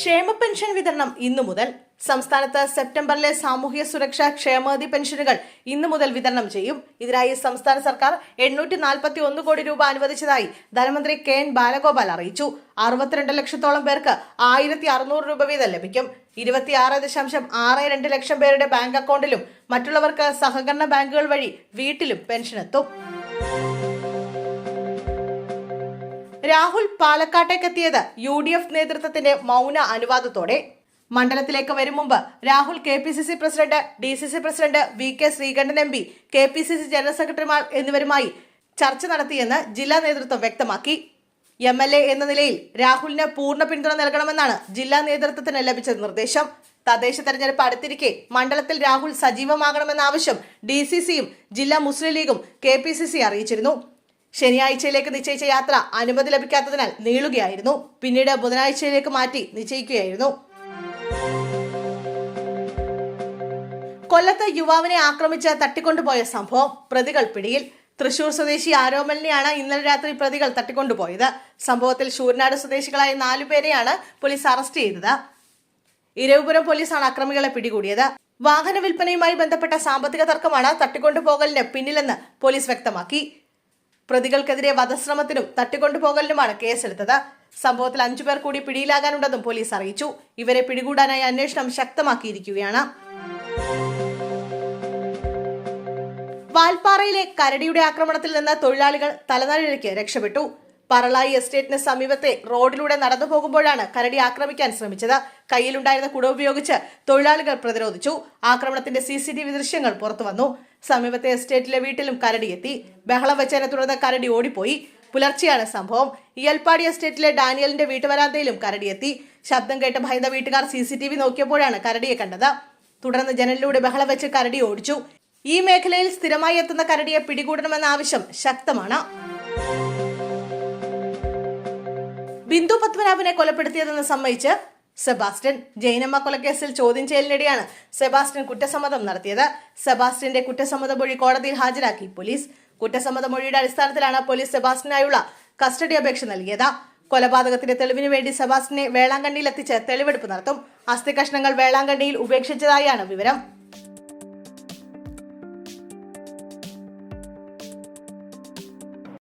ക്ഷേമ പെൻഷൻ വിതരണം ഇന്നു മുതൽ. സംസ്ഥാനത്ത് സെപ്റ്റംബറിലെ സാമൂഹ്യ സുരക്ഷാ ക്ഷേമനിധി പെൻഷനുകൾ ഇന്നു മുതൽ വിതരണം ചെയ്യും. ഇതിനായി സംസ്ഥാന സർക്കാർ എണ്ണൂറ്റി നാൽപ്പത്തി ഒന്ന് കോടി രൂപ അനുവദിച്ചതായി ധനമന്ത്രി കെ എൻ ബാലഗോപാൽ അറിയിച്ചു. അറുപത്തിരണ്ട് ലക്ഷത്തോളം പേർക്ക് ആയിരത്തി അറുന്നൂറ് രൂപ വീതം ലഭിക്കും. ഇരുപത്തിയാറ് ദശാംശം ആറ് രണ്ട് ലക്ഷം പേരുടെ ബാങ്ക് അക്കൗണ്ടിലും മറ്റുള്ളവർക്ക് സഹകരണ ബാങ്കുകൾ വഴി വീട്ടിലും പെൻഷൻ എത്തും രാഹുൽ പാലക്കാട്ടേക്ക് എത്തിയത് യു ഡി എഫ് നേതൃത്വത്തിന്റെ മൗന അനുവാദത്തോടെ. മണ്ഡലത്തിലേക്ക് വരും മുമ്പ് Rahul K P C C president D C C president V K Sreekandan M P K P C C general സെക്രട്ടറിമാർ എന്നിവരുമായി ചർച്ച നടത്തിയെന്ന് ജില്ലാ നേതൃത്വം വ്യക്തമാക്കി. എം എൽ എ എന്ന നിലയിൽ രാഹുലിന് പൂർണ പിന്തുണ നൽകണമെന്നാണ് ജില്ലാ നേതൃത്വത്തിന് ലഭിച്ച നിർദ്ദേശം. തദ്ദേശ തെരഞ്ഞെടുപ്പ് അടുത്തിരിക്കെ മണ്ഡലത്തിൽ രാഹുൽ സജീവമാകണമെന്ന ആവശ്യം ഡി സി സിയും ജില്ലാ മുസ്ലിം ലീഗും കെ പി സി സി അറിയിച്ചിരുന്നു. ശനിയാഴ്ചയിലേക്ക് നിശ്ചയിച്ച യാത്ര അനുമതി ലഭിക്കാത്തതിനാൽ നീളുകയായിരുന്നു. പിന്നീട് ബുധനാഴ്ചയിലേക്ക് മാറ്റി നിശ്ചയിക്കുകയായിരുന്നു. കൊല്ലത്ത് യുവാവിനെ ആക്രമിച്ച് തട്ടിക്കൊണ്ടുപോയ സംഭവം പ്രതികൾ പിടിയിൽ. തൃശൂർ സ്വദേശി ആരോമലിനെയാണ് ഇന്നലെ രാത്രി പ്രതികൾ തട്ടിക്കൊണ്ടുപോയത്. സംഭവത്തിൽ ശൂരനാട് സ്വദേശികളായ നാലുപേരെയാണ് പോലീസ് അറസ്റ്റ് ചെയ്തത്. ഇരവിപുരം പോലീസാണ് അക്രമികളെ പിടികൂടിയത്. വാഹന വിൽപ്പനയുമായി ബന്ധപ്പെട്ട സാമ്പത്തിക തർക്കമാണ് തട്ടിക്കൊണ്ടുപോകലിന് പിന്നിലെന്ന് പോലീസ് വ്യക്തമാക്കി. പ്രതികൾക്കെതിരെ വധശ്രമത്തിനും തട്ടിക്കൊണ്ടുപോകലിനുമാണ് കേസെടുത്തത്. സംഭവത്തിൽ അഞ്ചു പേർ കൂടി പിടിയിലാകാനുണ്ടെന്നും പോലീസ് അറിയിച്ചു. ഇവരെ പിടികൂടാനായി അന്വേഷണം ശക്തമാക്കിയിരിക്കുകയാണ്. വാൽപ്പാറയിലെ കരടിയുടെ ആക്രമണത്തിൽ നിന്ന് തൊഴിലാളികൾ തലനാരിഴയ്ക്ക് രക്ഷപ്പെട്ടു. പറളായി എസ്റ്റേറ്റിന് സമീപത്തെ റോഡിലൂടെ നടന്നു പോകുമ്പോഴാണ് കരടി ആക്രമിക്കാൻ ശ്രമിച്ചത്. കയ്യിലുണ്ടായിരുന്ന കുട ഉപയോഗിച്ച് തൊഴിലാളികൾ പ്രതിരോധിച്ചു. ആക്രമണത്തിന്റെ സി സി ടി വി ദൃശ്യങ്ങൾ പുറത്തു വന്നു സമീപത്തെ എസ്റ്റേറ്റിലെ വീട്ടിലും കരടിയെത്തി ബഹളം വെച്ചതിനെ തുടർന്ന് കരടി ഓടിപ്പോയി. പുലർച്ചെയാണ് സംഭവം. ഇയൽപ്പാടി എസ്റ്റേറ്റിലെ ഡാനിയലിന്റെ വീട്ടുവരാന്തയിലും കരടിയെത്തി ശബ്ദം കേട്ട് ഭയന്ന വീട്ടുകാർ സി സി ടി വി നോക്കിയപ്പോഴാണ് കരടിയെ കണ്ടത്. തുടർന്ന് ജനലിലൂടെ ബഹളം വെച്ച് കരടി ഓടിച്ചു. ഈ മേഖലയിൽ സ്ഥിരമായി എത്തുന്ന കരടിയെ പിടികൂടണമെന്ന ആവശ്യം ശക്തമാണ്. ബിന്ദു പത്മനാഭനെ കൊലപ്പെടുത്തിയതെന്ന് സമ്മതിച്ച് സെബാസ്റ്റ്യൻ ജൈനമ്മ കൊലക്കേസിൽ ചോദ്യം ചെയ്യലിനിടെയാണ് സെബാസ്റ്റ്യൻ കുറ്റസമ്മതം നടത്തിയത്. സെബാസ്റ്റ്യന്റെ കുറ്റസമ്മത മൊഴി കോടതിയിൽ ഹാജരാക്കി പോലീസ്. കുറ്റസമ്മത മൊഴിയുടെ അടിസ്ഥാനത്തിലാണ് പോലീസ് സെബാസ്റ്റ്യനായുള്ള കസ്റ്റഡി അപേക്ഷ നൽകിയത്. കൊലപാതകത്തിന്റെ തെളിവിനു വേണ്ടി സെബാസ്റ്റിനെ വേളാങ്കണ്ണിയിൽ എത്തിച്ച് തെളിവെടുപ്പ് നടത്തും. അസ്ഥി കഷ്ണങ്ങൾ വേളാങ്കണ്ണിയിൽ ഉപേക്ഷിച്ചതായാണ് വിവരം.